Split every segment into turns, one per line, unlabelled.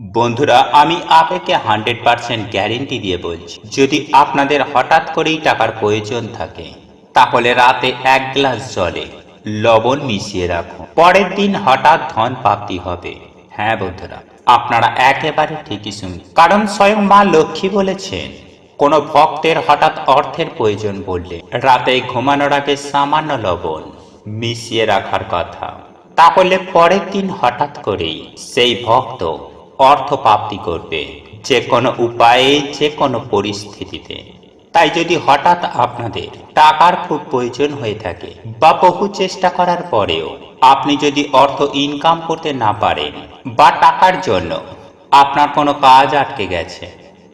বন্ধুরা, আমি আপনাকে হান্ড্রেড পার্সেন্ট গ্যারেন্টি দিয়ে বলছি, যদি আপনাদের হঠাৎ করেই টাকার প্রয়োজন থাকে, তাহলে রাতে এক গ্লাস জলে লবণ মিশিয়ে রাখুন। পরের দিন হঠাৎ ধন প্রাপ্তি হবে। হ্যাঁ বন্ধুরা, আপনারা একেবারে ঠিকই শুনুন কারণ স্বয়ং মা লক্ষ্মী বলেছেন, কোনো ভক্তের হঠাৎ অর্থের প্রয়োজন বললে রাতে ঘুমানোর আগে সামান্য লবণ মিশিয়ে রাখার কথা। তাহলে পরের দিন হঠাৎ করেই সেই ভক্ত অর্থ প্রাপ্তি করবে, যে কোনো উপায়ে, যে কোনো পরিস্থিতিতে। তাই যদি হঠাৎ আপনাদের টাকার খুব প্রয়োজন হয়ে থাকে বা বহু চেষ্টা করার পরেও আপনি যদি অর্থ ইনকাম করতে না পারেন বা টাকার জন্য আপনার কোনো কাজ আটকে গেছে,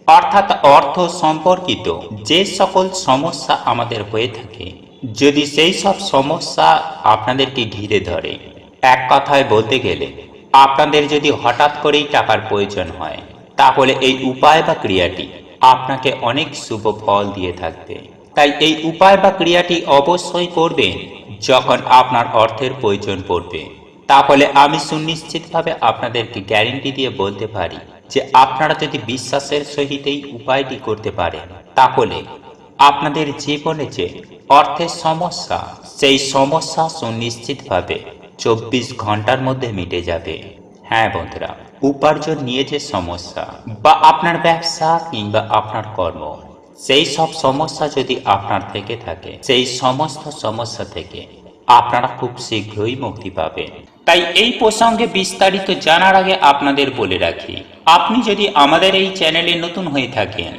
অর্থাৎ অর্থ সম্পর্কিত যে সকল সমস্যা আমাদের হয়ে থাকে, যদি সেই সব সমস্যা আপনাদেরকে ঘিরে ধরে, এক কথায় বলতে গেলে আপনাদের যদি হঠাৎ করেই টাকার প্রয়োজন হয়, তাহলে এই উপায় বা ক্রিয়াটি আপনাকে অনেক শুভ ফল দিয়ে থাকবে। তাই এই উপায় বা ক্রিয়াটি অবশ্যই করবেন যখন আপনার অর্থের প্রয়োজন পড়বে। তাহলে আমি সুনিশ্চিতভাবে আপনাদেরকে গ্যারেন্টি দিয়ে বলতে পারি যে আপনারা যদি বিশ্বাসের সহিত এই উপায়টি করতে পারেন, তাহলে আপনাদের জীবনে যে অর্থের সমস্যা, সেই সমস্যা সুনিশ্চিতভাবে চব্বিশ ঘণ্টার মধ্যে মিটে যাবে। হ্যাঁ বন্ধুরা, উপার্জন নিয়ে যে সমস্যা, বা আপনার ব্যবসা কিংবা আপনার কর্ম, সেই সব সমস্যা যদি আপনার থেকে থাকে, সেই সমস্ত সমস্যা থেকে আপনারা খুব শীঘ্রই মুক্তি পাবেন। তাই এই প্রসঙ্গে বিস্তারিত জানার আগে আপনাদের বলে রাখি, আপনি যদি আমাদের এই চ্যানেলে নতুন হয়ে থাকেন,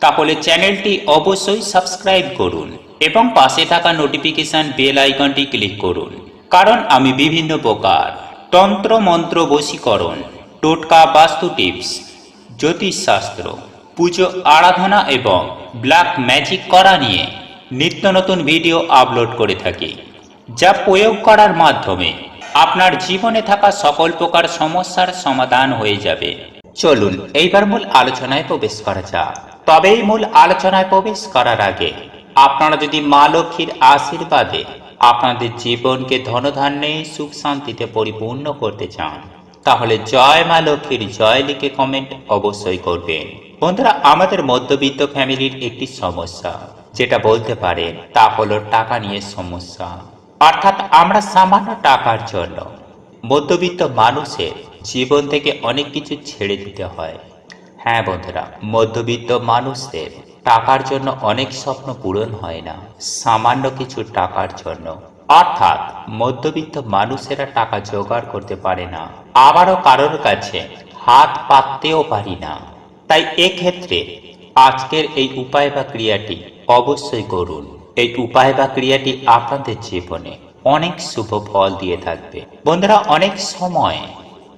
তাহলে চ্যানেলটি অবশ্যই সাবস্ক্রাইব করুন এবং পাশে থাকা নোটিফিকেশন বেল আইকনটি ক্লিক করুন। কারণ আমি বিভিন্ন প্রকার তন্ত্র মন্ত্র বশীকরণ, টোটকা বাস্তু টিপস, জ্যোতিষশাস্ত্র, পুজো আরাধনা এবং ব্ল্যাক ম্যাজিক করা নিয়ে নিত্য নতুন ভিডিও আপলোড করে থাকি, যা প্রয়োগ করার মাধ্যমে আপনার জীবনে থাকা সকল প্রকার সমস্যার সমাধান হয়ে যাবে। চলুন, এইবার মূল আলোচনায় প্রবেশ করা যাক। তবে এই মূল আলোচনায় প্রবেশ করার আগে আপনারা যদি মা লক্ষ্মীর আশীর্বাদে আপনাদের জীবনকে ধনধান্যে, সুখ শান্তিতে পরিপূর্ণ করতে চান, তাহলে জয় মা লক্ষ্মীর জয় লিখে কমেন্ট অবশ্যই করবেন। বন্ধুরা, আমাদের মধ্যবিত্ত ফ্যামিলির একটি সমস্যা, যেটা বলতে পারেন, তা হলো টাকা নিয়ে সমস্যা। অর্থাৎ আমরা সামান্য টাকার জন্য মধ্যবিত্ত মানুষের জীবন থেকে অনেক কিছু ছেড়ে দিতে হয়। হ্যাঁ বন্ধুরা, মধ্যবিত্ত মানুষদের টাকার জন্য অনেক স্বপ্ন পূরণ হয় না, সামান্য কিছু টাকার জন্য। অর্থাৎ, মধ্যবিত্ত মানুষেরা টাকা জোগাড় করতে পারে না। আবারও কারোর কাছে হাত পাততেও পারি না। তাই এক্ষেত্রে আজকের এই উপায় বা ক্রিয়াটি অবশ্যই করুন। এই উপায় বা ক্রিয়াটি আপনাদের জীবনে অনেক শুভ ফল দিয়ে থাকবে। বন্ধুরা, অনেক সময়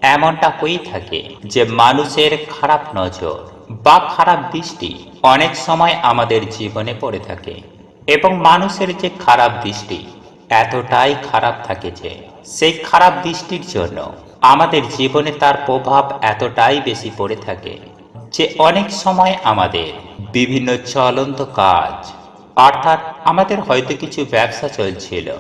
এমনটা হয়ে থাকে যে মানুষের খারাপ নজর বা খারাপ দৃষ্টি অনেক সময় আমাদের জীবনে পড়ে থাকে এবং মানুষের যে খারাপ দৃষ্টি, এতটাই খারাপ থাকে যে সেই খারাপ দৃষ্টির জন্য আমাদের জীবনে তার প্রভাব এতটাই বেশি পড়ে থাকে যে অনেক সময় আমাদের বিভিন্ন চলন্ত কাজ, অর্থাৎ আমাদের হয়তো কিছু ব্যবসা চলছিল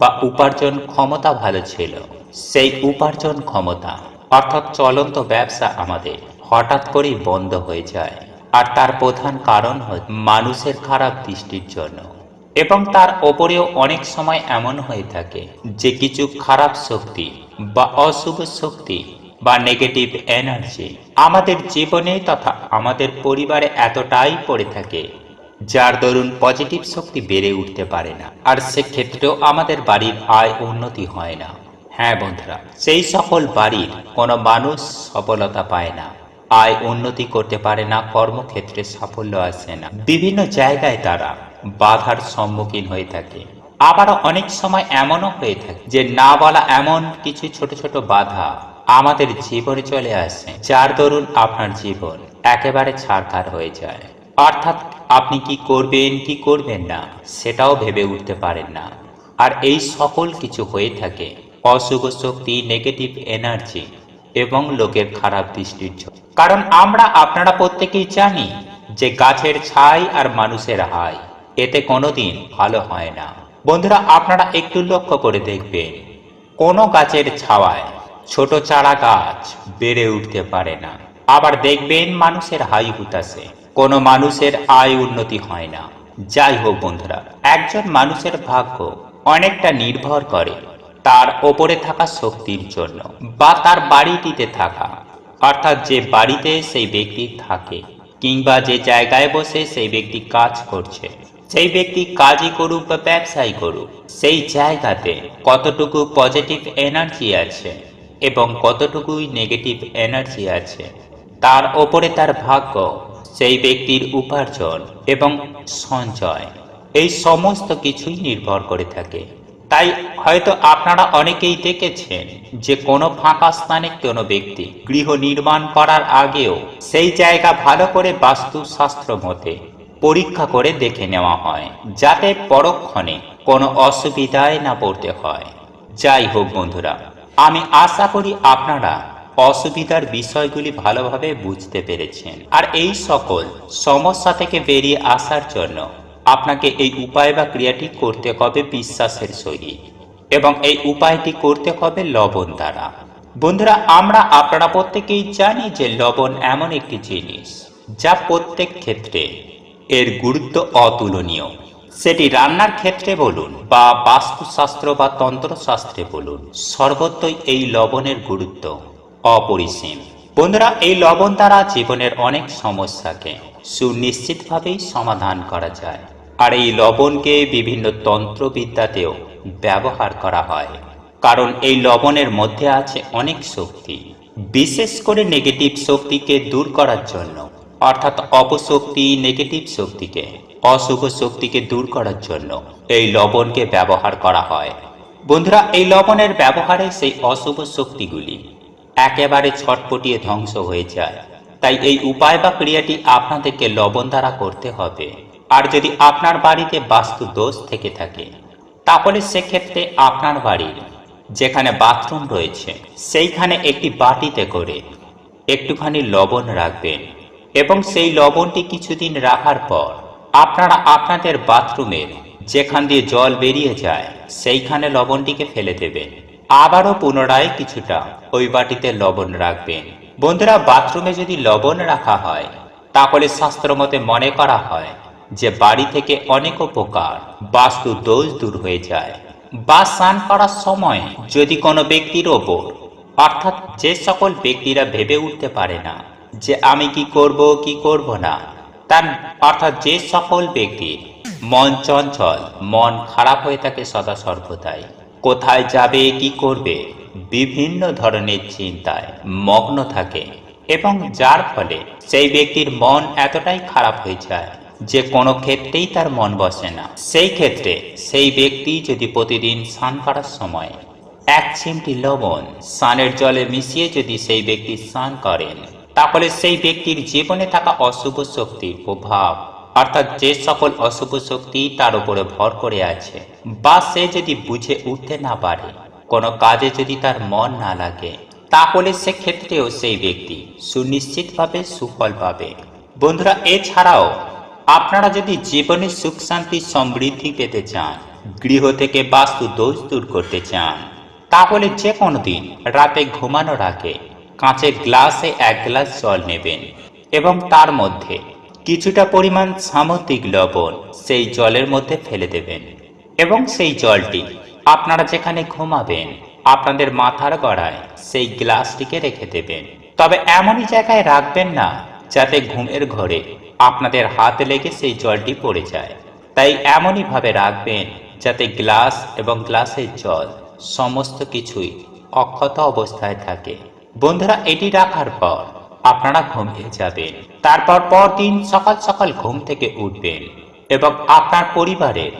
বা উপার্জন ক্ষমতা ভালো ছিল, সেই উপার্জন ক্ষমতা, অর্থাৎ চলন্ত ব্যবসা আমাদের হঠাৎ করেই বন্ধ হয়ে যায়। আর তার প্রধান কারণ হচ্ছে মানুষের খারাপ দৃষ্টির জন্য। এবং তার ওপরেও অনেক সময় এমন হয়ে থাকে যে কিছু খারাপ শক্তি বা অশুভ শক্তি বা নেগেটিভ এনার্জি আমাদের জীবনে তথা আমাদের পরিবারে এতটাই পড়ে থাকে, যার দরুন পজিটিভ শক্তি বেড়ে উঠতে পারে না। আর সেক্ষেত্রেও আমাদের বাড়ির আয় উন্নতি হয় না। হ্যাঁ বন্ধুরা, সেই সকল বাড়ির কোনো মানুষ সফলতা পায় না। আয় উন্নতি করতে পারে না, কর্মক্ষেত্রে সাফল্য আসে না। বিভিন্ন জায়গায় তারা বাধার সম্মুখীন হয়ে থাকে। আবার অনেক সময় এমনও হয়ে থাকে যে, না বলা এমন কিছু ছোট ছোট বাধা আমাদের জীবনে চলে আসে, যার দরুন আপনার জীবন একেবারে ছাড়খাড় হয়ে যায়। অর্থাৎ আপনি কি করবেন কি করবেন না, সেটাও ভেবে উঠতে পারেন না। আর এই সকল কিছু হয়ে থাকে, অশুভ শক্তি নেগেটিভ এনার্জি এবং লোকের খারাপ দৃষ্টির জন্য কারণ আমরা আপনারা প্রত্যেকেই জানি যে গাছের ছাই আর মানুষের হাই, এতে কোনোদিন ভালো হয় না। বন্ধুরা, আপনারা একটু লক্ষ্য করে দেখবেন, কোনো গাছের ছাওয়ায় ছোট চারা গাছ বেড়ে উঠতে পারে না। আবার দেখবেন মানুষের হাই হুতাশে, কোনো মানুষের আয় উন্নতি হয় না। যাই হোক বন্ধুরা, একজন মানুষের ভাগ্য অনেকটা নির্ভর করে তার ওপরে থাকা শক্তির জন্য বা তার বাড়িটিতে থাকা, অর্থাৎ যে বাড়িতে সেই ব্যক্তি থাকে কিংবা যে জায়গায় বসে সেই ব্যক্তি কাজ করছে সেই ব্যক্তি কাজই করুক বা ব্যবসাই করুক, সেই জায়গাতে কতটুকু পজিটিভ এনার্জি আছে এবং কতটুকুই নেগেটিভ এনার্জি আছে, তার ওপরে তার ভাগ্য, সেই ব্যক্তির উপার্জন এবং সঞ্চয়, এই সমস্ত কিছুই নির্ভর করে থাকে। তাই হয়তো আপনারা অনেকেই দেখেছেন যে কোনো ফাঁকা স্থানে কোনো ব্যক্তি গৃহ নির্মাণ করার আগেও সেই জায়গা ভালো করে বাস্তুশাস্ত্র মতে পরীক্ষা করে দেখে নেওয়া হয়, যাতে পরক্ষণে কোনো অসুবিধায় না পড়তে হয়। যাই হোক বন্ধুরা, আমি আশা করি আপনারা অসুবিধার বিষয়গুলি ভালোভাবে বুঝতে পেরেছেন। আর এই সকল সমস্যা থেকে বেরিয়ে আসার জন্য আপনাকে এই উপায় বা ক্রিয়াটি করতে হবে বিশ্বাসের সহিত এবং এই উপায়টি করতে হবে লবণ দ্বারা। বন্ধুরা, আমরা আপনারা প্রত্যেকেই জানি যে লবণ এমন একটি জিনিস যা প্রত্যেক ক্ষেত্রে এর গুরুত্ব অতুলনীয়। সেটি রান্নার ক্ষেত্রে বলুন বা বাস্তুশাস্ত্র বা তন্ত্রশাস্ত্রে বলুন, সর্বত্রই এই লবণের গুরুত্ব অপরিসীম। বন্ধুরা, এই লবণ দ্বারা জীবনের অনেক সমস্যাকে সুনিশ্চিতভাবেই সমাধান করা যায়। আর এই লবণকে বিভিন্ন তন্ত্রবিদ্যাতেও ব্যবহার করা হয়। কারণ এই লবণের মধ্যে আছে অনেক শক্তি, বিশেষ করে নেগেটিভ শক্তিকে দূর করার জন্য, অর্থাৎ অপশক্তি নেগেটিভ শক্তিকে, অশুভ শক্তিকে দূর করার জন্য এই লবণকে ব্যবহার করা হয়। বন্ধুরা, এই লবণের ব্যবহারে সেই অশুভ শক্তিগুলি একেবারে ছটপটিয়ে ধ্বংস হয়ে যায়। তাই এই উপায় বা ক্রিয়াটি আপনাদেরকে লবণ দ্বারা করতে হবে। আর যদি আপনার বাড়িতে বাস্তু দোষ থেকে থাকে, তাহলে সেক্ষেত্রে আপনার বাড়ির যেখানে বাথরুম রয়েছে, সেইখানে একটি বাটিতে করে একটুখানি লবণ রাখবেন এবং সেই লবণটি কিছুদিন রাখার পর আপনারা আপনাদের বাথরুমের যেখান দিয়ে জল বেরিয়ে যায়, সেইখানে লবণটিকে ফেলে দেবেন। আবারও পুনরায় কিছুটা ওই বাটিতে লবণ রাখবেন। বন্ধুরা, বাথরুমে যদি লবণ রাখা হয়, তাহলে শাস্ত্রমতে মনে করা হয় যে বাড়ি থেকে অনেক উপকার, বাস্তু দোষ দূর হয়ে যায়। বা স্নান করার সময় যদি কোনো ব্যক্তির ওপর, অর্থাৎ যে সকল ব্যক্তিরা ভেবে উঠতে পারে না, যে আমি কি করব কি করব না, তার, অর্থাৎ যে সকল ব্যক্তির মন চঞ্চল, মন খারাপ হয়ে থাকে সদা সর্বদাই। কোথায় যাবে, কি করবে, বিভিন্ন ধরনের চিন্তায় মগ্ন থাকে। এবং যার ফলে সেই ব্যক্তির মন এতটাই খারাপ হয়ে যায় যে কোনো ক্ষেত্রেই তার মন বসে না। সেই ক্ষেত্রে সেই ব্যক্তি যদি প্রতিদিন স্নান করার সময় এক চিমটি লবণ স্নানের জলে মিশিয়ে যদি সেই ব্যক্তি স্নান করেন, তাহলে সেই ব্যক্তির জীবনে থাকা অশুভ শক্তির প্রভাব, অর্থাৎ যে সকল অশুভ শক্তি তার উপরে ভর করে আছে বা সে যদি বুঝে উঠতে না পারে, কোনো কাজে যদি তার মন না লাগে, তাহলে সেক্ষেত্রেও সেই ব্যক্তি সুনিশ্চিতভাবে সুফল পাবে। বন্ধুরা, এছাড়াও আপনারা যদি জীবনে সুখ, শান্তি, সমৃদ্ধি পেতে চান, গৃহ থেকে বাস্তু দোষ দূর করতে চান, তাহলে যে কোনো দিন রাতে ঘুমানোর আগে কাঁচের গ্লাসে এক গ্লাস জল নেবেন এবং তার মধ্যে কিছুটা পরিমাণ সামুদ্রিক লবণ সেই জলের মধ্যে ফেলে দেবেন এবং সেই জলটি আপনারা যেখানে ঘুমাবেন, আপনাদের মাথার গড়ায় সেই গ্লাসটিকে রেখে দেবেন। তবে এমনই জায়গায় রাখবেন না, যাতে ঘুমের ঘরে আপনাদের হাতে লেগে সেই জলটি পড়ে যায়। তাই এমনই ভাবে রাখবেন যাতে গ্লাস এবং গ্লাসের জল সমস্ত কিছুই অক্ষত অবস্থায় থাকে। বন্ধুরা, এটি রাখার পর আপনারা ঘুমিয়ে যাবেন। তারপর পরদিন সকাল সকাল ঘুম থেকে উঠবেন এবং আপনার পরিবারের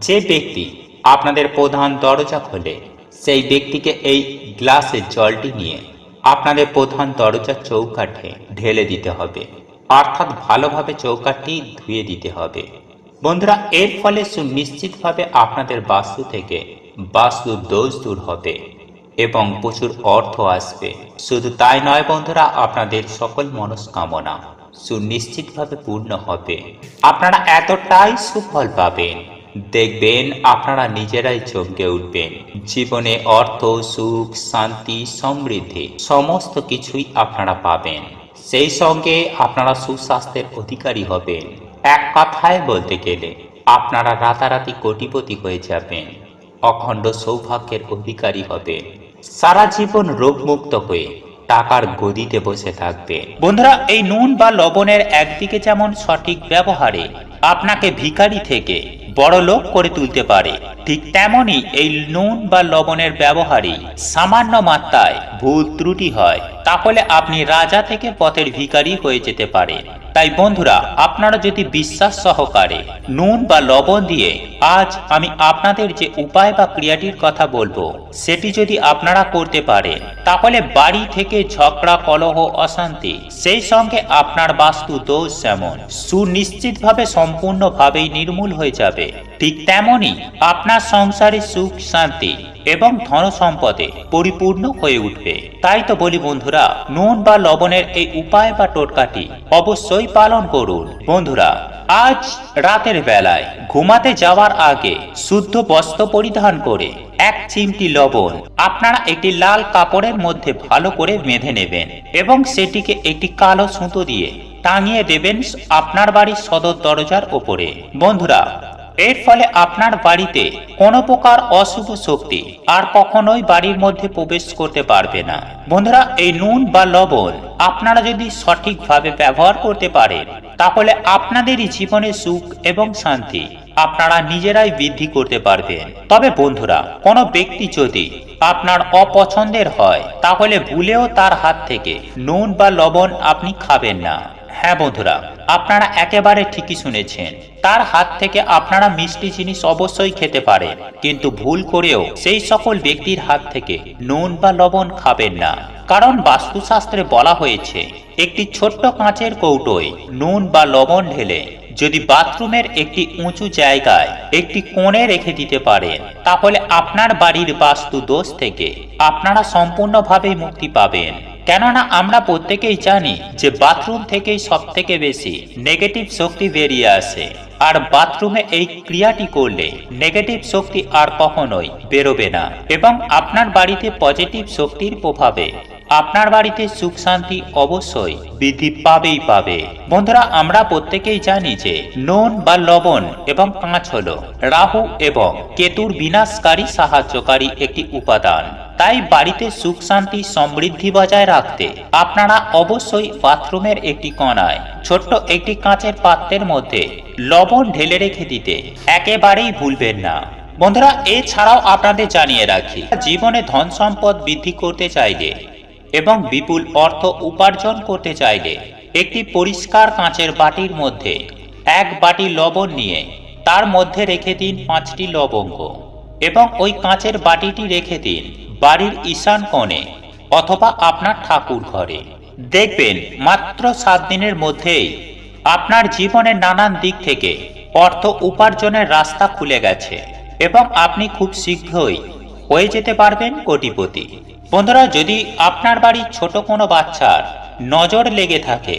যে ব্যক্তি আপনাদের প্রধান দরজা খোলে, সেই ব্যক্তিকে এই গ্লাসের জলটি নিয়ে আপনাদের প্রধান দরজার চৌকাঠে ঢেলে দিতে হবে। অর্থাৎ ভালোভাবে চৌকাঠটি ধুয়ে দিতে হবে। বন্ধুরা, এর ফলে সুনিশ্চিতভাবে আপনাদের বাস্তু থেকে বাস্তু দোষ দূর হবে এবং প্রচুর অর্থ আসবে। শুধু তাই নয় বন্ধুরা, আপনাদের সকল মনস্কামনা সুনিশ্চিতভাবে পূর্ণ হবে। আপনারা এতটাই সুফল পাবেন। দেখবেন আপনারা নিজেরাই চমকে উঠবেন। জীবনে অর্থ, সুখ, শান্তি, সমৃদ্ধি, সমস্ত কিছুই আপনারা পাবেন। সেই সঙ্গে আপনারা সুস্বাস্থ্যের অধিকারী হবেন। এক কথায় বলতে গেলে, আপনারা রাতারাতি কোটিপতি হয়ে যাবেন। অখণ্ড সৌভাগ্যের অধিকারী হবেন। সারা জীবন রোগমুক্ত হয়ে টাকার গদিতে বসে থাকবে বন্ধুরা, এই নুন বা লবণের একদিকে যেমন সঠিক ব্যবহারে, আপনাকে ভিখারি থেকে বড় লোক করে তুলতে পারে। ঠিক তেমনই এই নুন বা লবণের ব্যবহারই সামান্য মাত্রায় ভুল ত্রুটি হয়। তাহলে আপনি রাজা থেকে পথের ভিখারি হয়ে যেতে পারে তাই বন্ধুরা, আপনারা যদি বিশ্বাস সহকারে নুন বা লবণ দিয়ে আজ আমি আপনাদের যে উপায় বা ক্রিয়াটির কথা বলব, সেটি যদি আপনারা করতে পারেন, তাহলে বাড়ি থেকে ঝগড়া, কলহ, অশান্তি, সেই সঙ্গে আপনার বাস্তু দোষ যেমন, সুনিশ্চিতভাবে সম্পূর্ণভাবেই নির্মূল হয়ে যাবে। ঠিক তেমনই আপনার সংসারে সুখ, শান্তি এবং ধন সম্পদে পরিপূর্ণ হয়ে উঠবে। তাই তো বলি বন্ধুরা, নুন বা লবণের এই উপায় বা টোটকাটি অবশ্যই পালন করুন। বন্ধুরা, আজ রাতের বেলায় ঘুমাতে যাওয়ার আগে শুদ্ধ বস্ত্র পরিধান করে এক চিমটি লবণ আপনারা একটি লাল কাপড়ের মধ্যে ভালো করে বেঁধে নেবেন এবং সেটিকে একটি কালো সুতো দিয়ে টাঙিয়ে দেবেন আপনার বাড়ির সদর দরজার ওপরে। বন্ধুরা এর ফলে আপনার বাড়িতে কোনো প্রকার অশুভ শক্তি আর কখনোই বাড়ির মধ্যে প্রবেশ করতে পারবে না। বন্ধুরা, এই নুন বা লবণ আপনারা যদি সঠিকভাবে ব্যবহার করতে পারেন, তাহলে আপনাদেরই জীবনে সুখ এবং শান্তি আপনারা নিজেরাই বৃদ্ধি করতে পারবেন। তবে বন্ধুরা, কোনো ব্যক্তি যদি আপনার অপছন্দের হয়, তাহলে ভুলেও তার হাত থেকে নুন বা লবণ আপনি খাবেন না। হ্যাঁ বন্ধুরা, আপনারা একেবারে ঠিকই শুনেছেন। তার হাত থেকে আপনারা মিষ্টি জিনিস অবশ্যই খেতে পারেন, কিন্তু ভুল করেও সেই সকল ব্যক্তির হাত থেকে নুন বা লবণ খাবেন না। কারণ বাস্তুশাস্ত্রে বলা হয়েছে, একটি ছোট্ট কাঁচের কৌটোয় নুন বা লবণ ঢেলে যদি বাথরুমের একটি উঁচু জায়গায় একটি কোণে রেখে দিতে পারেন, তাহলে আপনার বাড়ির বাস্তু দোষ থেকে আপনারা সম্পূর্ণভাবে মুক্তি পাবেন। কেননা আমরা প্রত্যেকেই জানি যে বাথরুম থেকেই সব থেকে বেশি নেগেটিভ শক্তি বেরিয়ে আসে। আর বাথরুমে এই ক্রিয়াটি করলে নেগেটিভ শক্তি আর কখনোই বেরোবে না। এবং আপনার বাড়িতে পজিটিভ শক্তির প্রভাবে আপনার বাড়িতে সুখ শান্তি অবশ্যই বৃদ্ধি পাবেই পাবে। বন্ধুরা, আমরা প্রত্যেকেই জানি যে নুন বা লবণ এবং কাঁচ হল রাহু এবং কেতুর বিনাশকারী সাহায্যকারী একটি উপাদান। তাই বাড়িতে সুখ শান্তি সমৃদ্ধি বজায় রাখতে আপনারা অবশ্যই বাথরুমের একটি কণায়, ছোট্ট একটি কাঁচের পাত্রের মধ্যে লবণ ঢেলে রেখে দিতে একেবারেই ভুলবেন না। বন্ধুরা, এছাড়াও আপনাদের জানিয়ে রাখি, জীবনে ধন সম্পদ বৃদ্ধি করতে চাইলে এবং বিপুল অর্থ উপার্জন করতে চাইলে একটি পরিষ্কার কাঁচের বাটির মধ্যে এক বাটি লবণ নিয়ে তার মধ্যে রেখে দিন পাঁচটি লবঙ্গ এবং ওই কাঁচের বাটিটি রেখে দিন বাড়ির ঈশান কোণে অথবা আপনার ঠাকুর ঘরে। দেখবেন মাত্র সাত দিনের মধ্যেই আপনার জীবনের নানান দিক থেকে অর্থ উপার্জনের রাস্তা খুলে গেছে এবং আপনি খুব শীঘ্রই হয়ে যেতে পারবেন কোটিপতি। বন্ধুরা, যদি আপনার বাড়ির ছোট কোনো বাচ্চার নজর লেগে থাকে,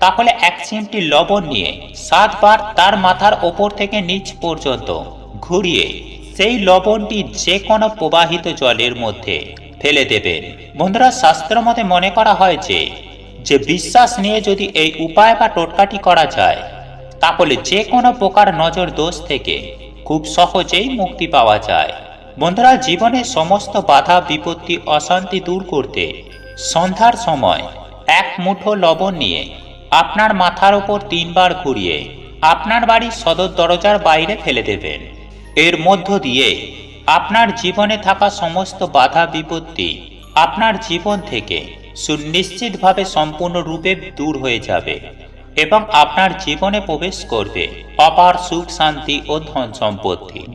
তাহলে এক চিমটি লবণ নিয়ে সাতবার তার মাথার ওপর থেকে নিচ পর্যন্ত ঘুরিয়ে সেই লবণটি যে কোনো প্রবাহিত জলের মধ্যে ফেলে দেবেন। বন্ধুরা, শাস্ত্র মতে মনে করা হয় যে যে বিশ্বাস নিয়ে যদি এই উপায় বা টোটকাটি করা যায়, তাহলে যে কোনো প্রকার নজর দোষ থেকে খুব সহজেই মুক্তি পাওয়া যায়। বন্ধুরা, জীবনে সমস্ত বাধা, বিপত্তি, অশান্তি দূর করতে সন্ধ্যার সময় এক মুঠো লবণ নিয়ে আপনার মাথার ওপর তিনবার ঘুরিয়ে আপনার বাড়ির সদর দরজার বাইরে ফেলে দেবেন। এর মধ্য দিয়ে আপনার জীবনে থাকা সমস্ত বাধা বিপত্তি আপনার জীবন থেকে সুনিশ্চিতভাবে সম্পূর্ণরূপে দূর হয়ে যাবে এবং আপনার জীবনে প্রবেশ করবে অপার সুখ, শান্তি ও ধন সম্পত্তি।